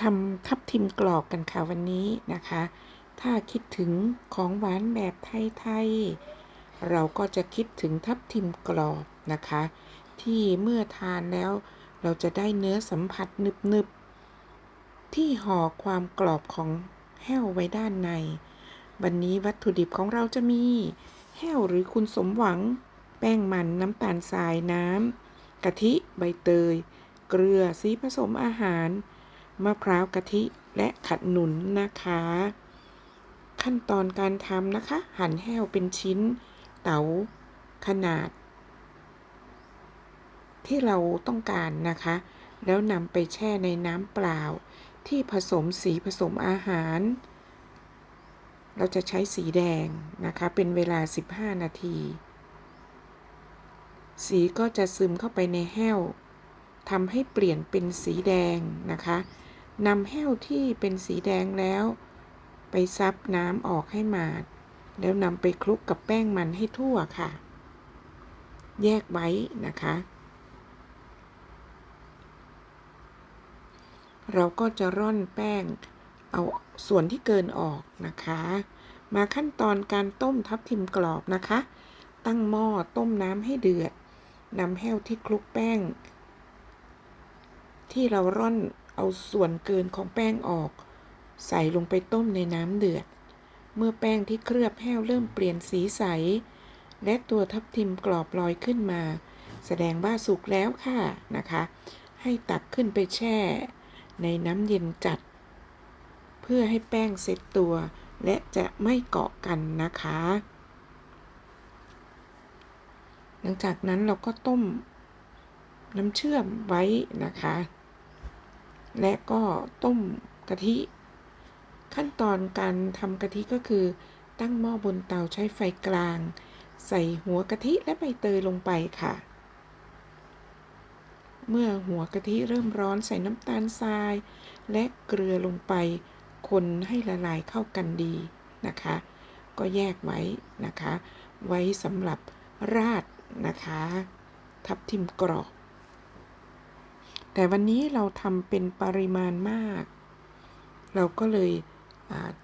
ทำทับทิมกรอบกันค่ะวันนี้นะคะ ถ้าคิดถึงของหวานแบบไทยๆ เราก็จะคิดถึงทับทิมกรอบนะคะ ที่เมื่อทานแล้วเราจะได้เนื้อสัมผัสนึบๆ ที่ห่อความกรอบของแห้วไว้ด้านใน วันนี้วัตถุดิบของเราจะมี แห้วหรือคุณสมหวัง แป้งมันน้ำตาลทรายน้ำกะทิใบเตย เกลือสีผสมอาหาร มะพร้าวกะทิและขัดหนุนนะคะ ขั้นตอนการทำนะคะ หั่นแห้วเป็นชิ้น เต๋าขนาด ที่เราต้องการนะคะ แล้วนำไปแช่ในน้ำเปล่า ที่ผสมสีผสมอาหาร เราจะใช้สีแดงนะคะ เป็นเวลา 15 นาที สีก็จะซึมเข้าไปในแห้วทำให้เปลี่ยนเป็นสีแดงนะคะ นำแห้วที่เป็นสีแดงแล้ว ไปซับน้ำออกให้หมาด แล้วนำไปคลุกกับแป้งมันให้ทั่วค่ะ แยกไว้นะคะ เราก็จะร่อนแป้งเอาส่วนที่เกินออกนะคะ มาขั้นตอนการต้มทับทิมกรอบนะคะ ตั้งหม้อต้มน้ำให้เดือดนำแห้วที่คลุกแป้ง ที่เราร่อน เอาส่วนเกินของแป้งออก ใส่ลงไปต้มในน้ำเดือด เมื่อแป้งที่เคลือบแห้วเริ่มเปลี่ยนสีใส และตัวทับทิมกรอบลอยขึ้นมา แสดงว่าสุกแล้วค่ะนะคะ ให้ตักขึ้นไปแช่ ในน้ำเย็นจัด เพื่อให้แป้งเซ็ตตัว และจะไม่เกาะกันนะคะ หลังจากนั้นเราก็ต้มน้ำเชื่อมไว้นะคะ และก็ต้มกะทิ ขั้นตอนการทำกะทิก็คือ ตั้งหม้อบนเตาใช้ไฟกลาง ใส่หัวกะทิและใบเตยลงไปค่ะ เมื่อหัวกะทิเริ่มร้อนใส่น้ำตาลทราย และเกลือลงไป คนให้ละลายเข้ากันดีนะคะ ก็แยกไว้นะคะ ไว้สำหรับราดนะคะ ทับทิมกรอบ แต่วันนี้เราทำเป็นปริมาณมาก เราก็เลย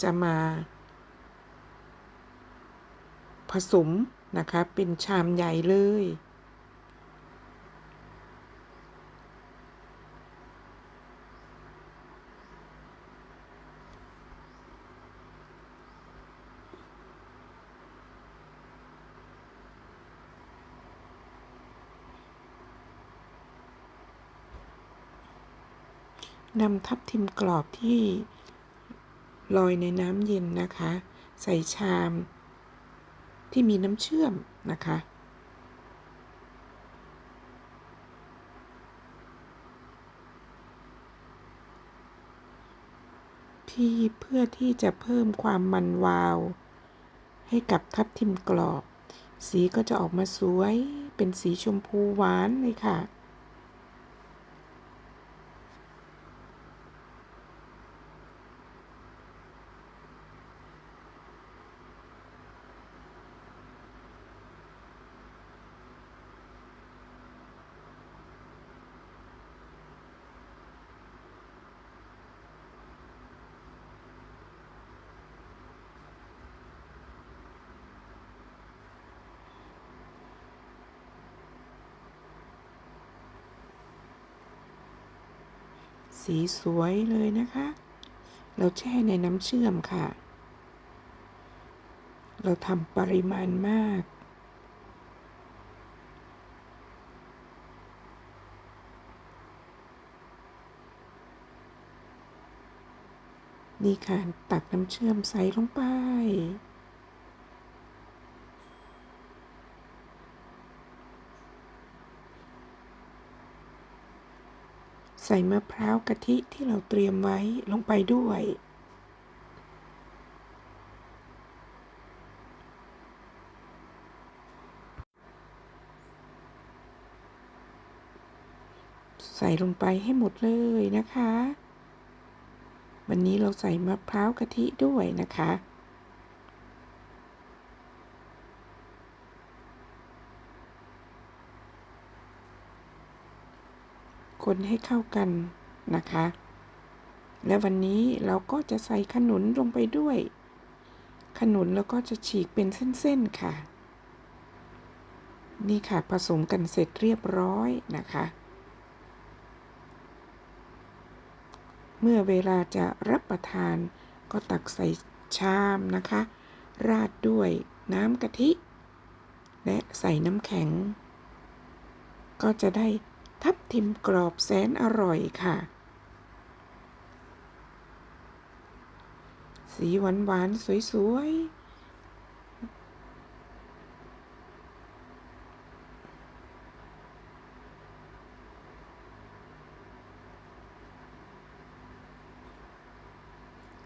จะมา ผสมนะคะ เป็นชามใหญ่เลย นำทับทิมกรอบที่ลอยในน้ำเย็นนะคะ ใส่ชามที่มีน้ำเชื่อมนะคะ ที่เพื่อที่จะเพิ่มความมันวาว ให้กับทับทิมกรอบ สีก็จะออกมาสวยเป็นสีชมพูหวานเลยค่ะ สีสวยเลยนะคะ เราแช่ในน้ำเชื่อมค่ะ เราทำปริมาณมาก นี่ค่ะ ตักน้ำเชื่อมใส่ลงไป ใส่มะพร้าวกะทิที่เราเตรียมไว้ลงไปด้วย ใส่ลงไปให้หมดเลยนะคะ วันนี้เราใส่มะพร้าวกะทิด้วยนะคะ คนให้เข้ากันนะคะ และวันนี้เราก็จะใส่ขนุนลงไปด้วย ขนุนแล้วก็จะฉีกเป็นเส้นๆค่ะ นี่ค่ะผสมกันเสร็จเรียบร้อยนะคะ เมื่อเวลาจะรับประทานก็ตักใส่ชามนะคะ ราดด้วยน้ำกะทิ และใส่น้ำแข็ง ก็จะได้ ทับทิมกรอบแสนอร่อยค่ะ สีหวานหวานๆสวยๆ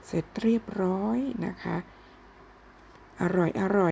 เสร็จเรียบร้อยนะคะ อร่อยอร่อย